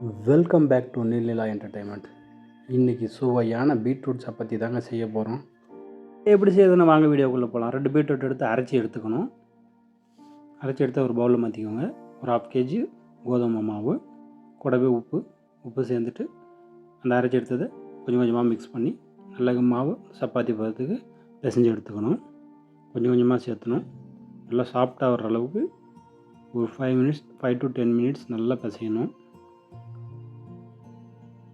Welcome back to Neelila entertainment இன்றைக்கி சுவையான beetroot chapati தாங்க செய்ய போகிறோம் எப்படி செய்யுதுன்னு வாங்க வீடியோக்குள்ளே போகலாம் ரெண்டு பீட்ரூட் எடுத்து அரைச்சி எடுத்துக்கணும். அரைச்சி எடுத்து ஒரு பவுலில் மாற்றிக்கோங்க ஒரு ஹாஃப் கேஜி கோதுமை மாவு கூடவே உப்பு. உப்பு சேர்ந்துட்டு அந்த அரைச்சி எடுத்ததை கொஞ்சம் கொஞ்சமாக மிக்ஸ் பண்ணி நல்ல மாவு சப்பாத்தி பதத்துக்கு பிசைஞ்சு எடுத்துக்கணும். கொஞ்சம் கொஞ்சமாக சேர்த்தணும். நல்லா சாஃப்டாக வர்ற அளவுக்கு ஒரு five minutes five to ten minutes நல்லா பிசையணும்.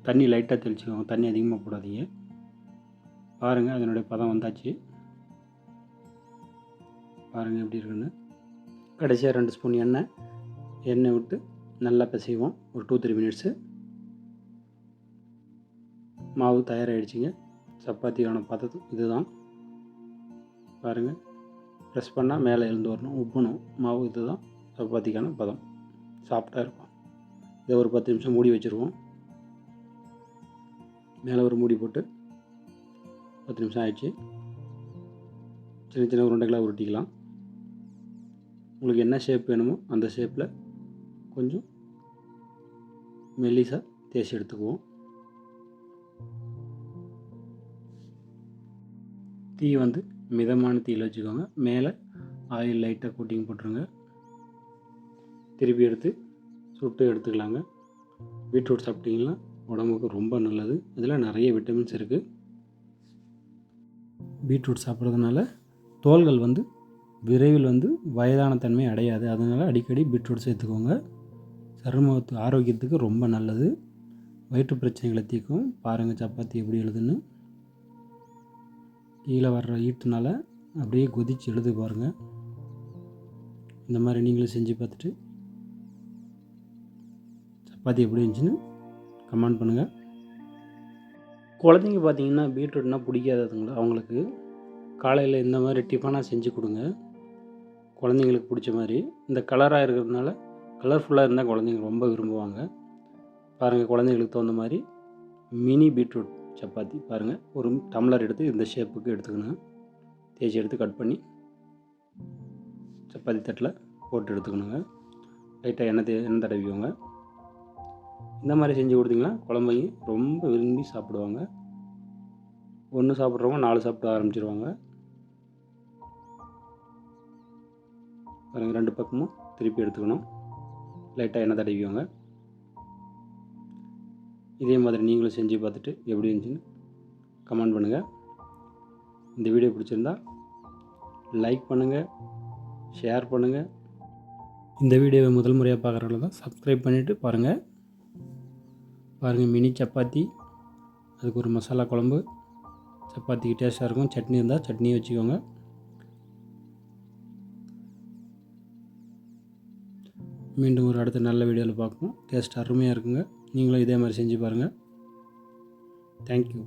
தண்ணி லைட்டாக தெளிச்சுக்கோங்க. தண்ணி அதிகமாக போடாதீங்க. பாருங்கள் அதனுடைய பதம் வந்தாச்சு. பாருங்கள் எப்படி இருக்குன்னு. கடைசியாக ரெண்டு ஸ்பூன் எண்ணெய். எண்ணெய் விட்டு நல்லா பிசைவோம். ஒரு டூ த்ரீ மினிட்ஸு மாவு தயாராகிடுச்சிங்க சப்பாத்திக்கான பதத்து இதுதான். பாருங்கள் ப்ரெஸ் பண்ணால் மேலே எழுந்து வரணும். உப்புணும். மாவு இதுதான். சப்பாத்திக்கான பதம். சாஃப்டாக இருக்கும். இதை ஒரு பத்து நிமிஷம் மூடி வச்சுருவோம். மேலே ஒரு மூடி போட்டு பத்து நிமிஷம் ஆயிடுச்சு. சின்ன சின்ன உருண்டைகளாக உருட்டிக்கலாம். உங்களுக்கு என்ன ஷேப் வேணுமோ அந்த ஷேப்பில் கொஞ்சம் மெல்லிசாக தேய்ச்சி எடுத்துக்குவோம். தீ வந்து மிதமான தீயில் வச்சுக்கோங்க. மேலே ஆயில் லைட்டாக கோட்டிங் போட்டுருங்க. திருப்பி எடுத்து சுட்டு எடுத்துக்கலாங்க. பீட்ரூட் சாப்பிட்டிங்கன்னா உடம்புக்கு ரொம்ப நல்லது. இதில் நிறைய விட்டமின்ஸ் இருக்குது பீட்ரூட் சாப்பிட்றதுனால தோள்கள் வந்து விரைவில் வந்து வயதான தன்மை அடையாது. அதனால் அடிக்கடி பீட்ரூட் சேர்த்துக்கோங்க. சருமத்து ஆரோக்கியத்துக்கு ரொம்ப நல்லது. வயிற்று பிரச்சனைகளை தீர்க்கும். பாருங்கள் சப்பாத்தி எப்படி எழுதுன்னு. கீழே வர்ற ஈட்டுனால அப்படியே கொதிச்சு எழுது பாருங்கள் இந்த மாதிரி நீங்களும் செஞ்சு பார்த்துட்டு சப்பாத்தி எப்படி இருந்துச்சுன்னு கமெண்ட் பண்ணுங்கள் குழந்தைங்க பார்த்தீங்கன்னா பீட்ரூட்னா பிடிக்காததுங்களா? அவங்களுக்கு காலையில் இந்த மாதிரி டிஃபனாக செஞ்சு கொடுங்க. குழந்தைங்களுக்கு பிடிச்ச மாதிரி. இந்த கலராக இருக்கிறதுனால கலர்ஃபுல்லாக இருந்தால் குழந்தைங்க ரொம்ப விரும்புவாங்க. பாருங்கள் குழந்தைங்களுக்கு தகுந்த மாதிரி மினி பீட்ரூட் சப்பாத்தி பாருங்கள் ஒரு டம்ளர் எடுத்து இந்த ஷேப்புக்கு எடுத்துக்கணும். தேய்ச்சி எடுத்து கட் பண்ணி சப்பாத்தி தட்டில் போட்டு எடுத்துக்கணுங்க. லைட்டாக எண்ணெய் எண்ணெய் தடவிக்கோங்க. இந்த மாதிரி செஞ்சு கொடுத்தீங்கன்னா குழம்பையும் ரொம்ப விரும்பி சாப்பிடுவாங்க. ஒன்று சாப்பிட்றவங்க நாலு சாப்பிட ஆரம்பிச்சிருவாங்க. பாருங்கள் ரெண்டு பக்கமும் திருப்பி எடுத்துக்கணும். லைட்டாக எண்ணெய் தடவிக்கோங்க. இதே மாதிரி நீங்களும் செஞ்சு பார்த்துட்டு எப்படி இருந்துச்சுன்னு கமெண்ட் பண்ணுங்கள் இந்த வீடியோ பிடிச்சிருந்தா லைக் பண்ணுங்கள் ஷேர் பண்ணுங்கள் இந்த வீடியோவை முதல் முறையாக பார்க்குறவங்க தான் சப்ஸ்கிரைப் பண்ணிவிட்டு பாருங்கள் பாருங்கள் மினி சப்பாத்தி. அதுக்கு ஒரு மசாலா குழம்பு. சப்பாத்திக்கு டேஸ்ட்டாக இருக்கும். சட்னி இருந்தால் சட்னியும் வச்சுக்கோங்க. மீண்டும் ஒரு அடுத்த நல்ல வீடியோவில் பார்ப்போம். டேஸ்ட் அருமையாக இருக்குங்க. நீங்களும் இதே மாதிரி செஞ்சு பாருங்கள் தேங்க்யூ